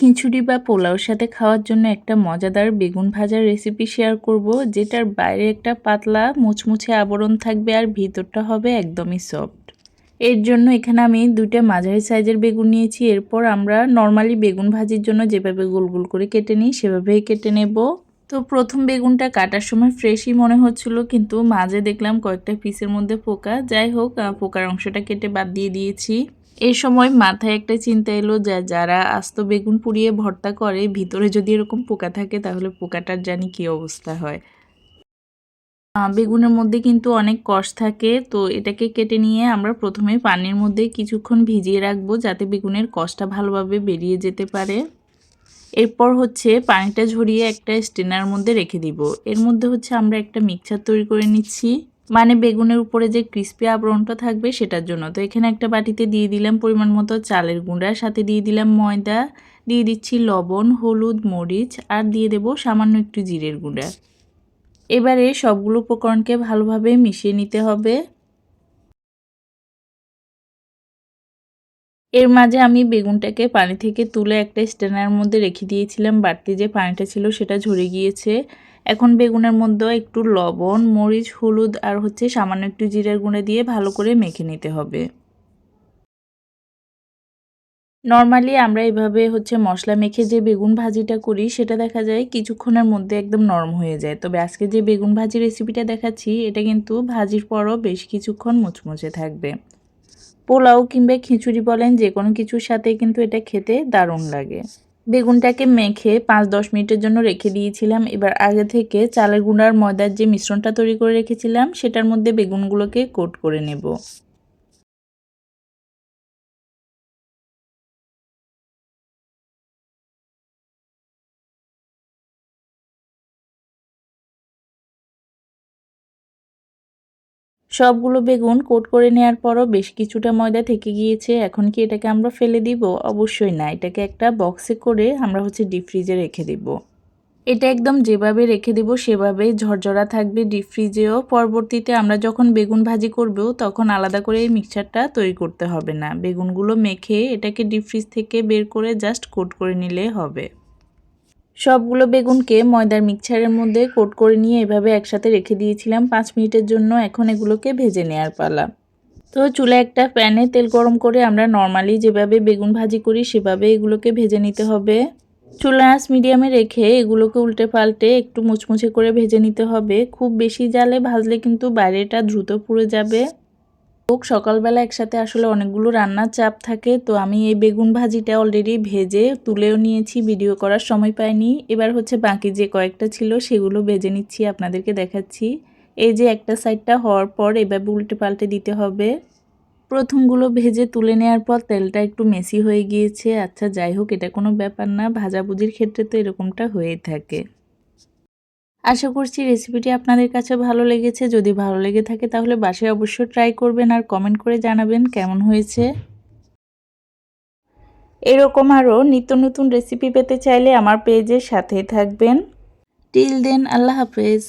খিচুড়ি বা পোলাওর সাথে খাওয়ার জন্য একটা মজাদার বেগুন ভাজার রেসিপি শেয়ার করব, যেটার বাইরে একটা পাতলা মুচমুচে আবরণ থাকবে আর ভিতরটা হবে একদমই সফট এর জন্য এখানে আমি দুইটা মাঝারি সাইজের বেগুন নিয়েছি, এরপর আমরা নর্মালি বেগুন ভাজির জন্য যেভাবে গোল গোল করে কেটে নিই, সেভাবেই কেটে নেব। তো প্রথম বেগুনটা কাটার সময় ফ্রেশই মনে হচ্ছিল, কিন্তু মাঝে দেখলাম কয়েকটা পিসের মধ্যে পোকা। যাই হোক পোকার অংশটা কেটে বাদ দিয়ে দিয়েছি। এই সময় মাথায় একটা চিন্তা এলো যে যারা আস্ত বেগুন পুড়িয়ে ভর্তা করে, ভিতরে যদি এরকম পোকা থাকে তাহলে পোকাটার জানি কি অবস্থা হয়। বেগুনের মধ্যে কিন্তু অনেক কষ থাকে, তো এটাকে কেটে নিয়ে আমরা প্রথমে পানির মধ্যে কিছুক্ষণ ভিজিয়ে রাখব যাতে বেগুনের কষটা ভালোভাবে বেরিয়ে যেতে পারে। এরপর হচ্ছে পানিটা ঝরিয়ে একটা স্টেনার মধ্যে রেখে দিব। এর মধ্যে হচ্ছে আমরা একটা মিক্সচার তৈরি করে নিচ্ছি। মানে বেগুনের উপরে যে ক্রিস্পি আবরণটা থাকবে সেটার জন্য। তো এখানে একটা বাটিতে দিয়ে দিলাম পরিমাণ মতো চালের গুঁড়া, সাথে দিয়ে দিলাম ময়দা, দিয়ে দিচ্ছি লবণ, হলুদ, মরিচ, আর দিয়ে দেব সামান্য একটু জিরের গুঁড়া। এবারে সবগুলো উপকরণকে ভালোভাবে মিশিয়ে নিতে হবে। এর মাঝে আমি বেগুনটাকে পানি থেকে তুলে একটা স্ট্যান্ডার মধ্যে রেখে দিয়েছিলাম, বাড়তি যে পানিটা ছিল সেটা ঝরে গিয়েছে। এখন বেগুনের মধ্যে একটু লবণ, মরিচ, হলুদ আর হচ্ছে সামান্য একটু জিরার গুঁড়া দিয়ে ভালো করে মেখে নিতে হবে। নর্মালি আমরা এভাবে হচ্ছে মশলা মেখে যে বেগুন ভাজিটা করি, সেটা দেখা যায় কিছুক্ষণের মধ্যে একদম নরম হয়ে যায়। তবে আজকে যে বেগুন ভাজি রেসিপিটা দেখাচ্ছি, এটা কিন্তু ভাজির পরও বেশ কিছুক্ষণ মুচমুচে থাকবে। পোলাও কিংবা খিচুড়ি বলেন যে কোনো কিছুর সাথে কিন্তু এটা খেতে দারুণ লাগে। বেগুনটাকে মেখে পাঁচ দশ মিনিটের জন্য রেখে দিয়েছিলাম। এবার আগে থেকে চালের গুঁড়ার ময়দার যে মিশ্রণটা তৈরি করে রেখেছিলাম, সেটার মধ্যে বেগুনগুলোকে কোট করে নেব। সবগুলো বেগুন কোট করে নেওয়ার পরও বেশ কিছুটা ময়দা থেকে গিয়েছে। এখন কি এটাকে আমরা ফেলে দিব? অবশ্যই না। এটাকে একটা বক্সে করে আমরা হচ্ছে ডিপ ফ্রিজে রেখে দিব। এটা একদম যেভাবে রেখে দিব সেভাবেই ঝরঝরা থাকবে ডিপ ফ্রিজেও। পরবর্তীতে আমরা যখন বেগুন ভাজি করব, তখন আলাদা করে এই মিক্সচারটা তৈরি করতে হবে না। বেগুনগুলো মেখে এটাকে ডিপ ফ্রিজ থেকে বের করে জাস্ট কোট করে নিলে হবে। সবগুলো বেগুনকে ময়দার মিক্সারের মধ্যে কোট করে নিয়ে এভাবে একসাথে রেখে দিয়েছিলাম পাঁচ মিনিটের জন্য। এখন এগুলোকে ভেজে নেওয়ার পালা। তো চুলে একটা প্যানে তেল গরম করে আমরা নর্মালি যেভাবে বেগুন ভাজি করি, সেভাবে এগুলোকে ভেজে নিতে হবে। চুলা আঁচ মিডিয়ামে রেখে এগুলোকে উল্টে পাল্টে একটু মুচমুচে করে ভেজে নিতে হবে। খুব বেশি জালে ভাজলে কিন্তু বাইরেটা দ্রুত পুড়ে যাবে। হোক, সকালবেলা একসাথে আসলে অনেকগুলো রান্নার চাপ থাকে, তো আমি এই বেগুন ভাজিটা অলরেডি ভেজে তুলেও নিয়েছি ভিডিও করার সময় পাইনি। এবার হচ্ছে বাকি যে কয়েকটা ছিল, সেগুলো ভেজে নিচ্ছি, আপনাদেরকে দেখাচ্ছি। এই যে একটা সাইডটা হওয়ার পর এভাবে উল্টে পাল্টে দিতে হবে। প্রথমগুলো ভেজে তুলে নেওয়ার পর তেলটা একটু মেসি হয়ে গিয়েছে। আচ্ছা যাই হোক, এটা কোনো ব্যাপার না, ভাজাভুজির ক্ষেত্রে তো এরকমটা হয়েই থাকে। আশা করছি রেসিপিটি আপনাদের কাছে ভালো লেগেছে। যদি ভালো লেগে থাকে তাহলে বাসায় অবশ্যই ট্রাই করবেন আর কমেন্ট করে জানাবেন কেমন হয়েছে। এরকম আরও নিত্য নতুন রেসিপি পেতে চাইলে আমার পেজের সাথেই থাকবেন। টিল দেন আল্লাহ হাফেজ।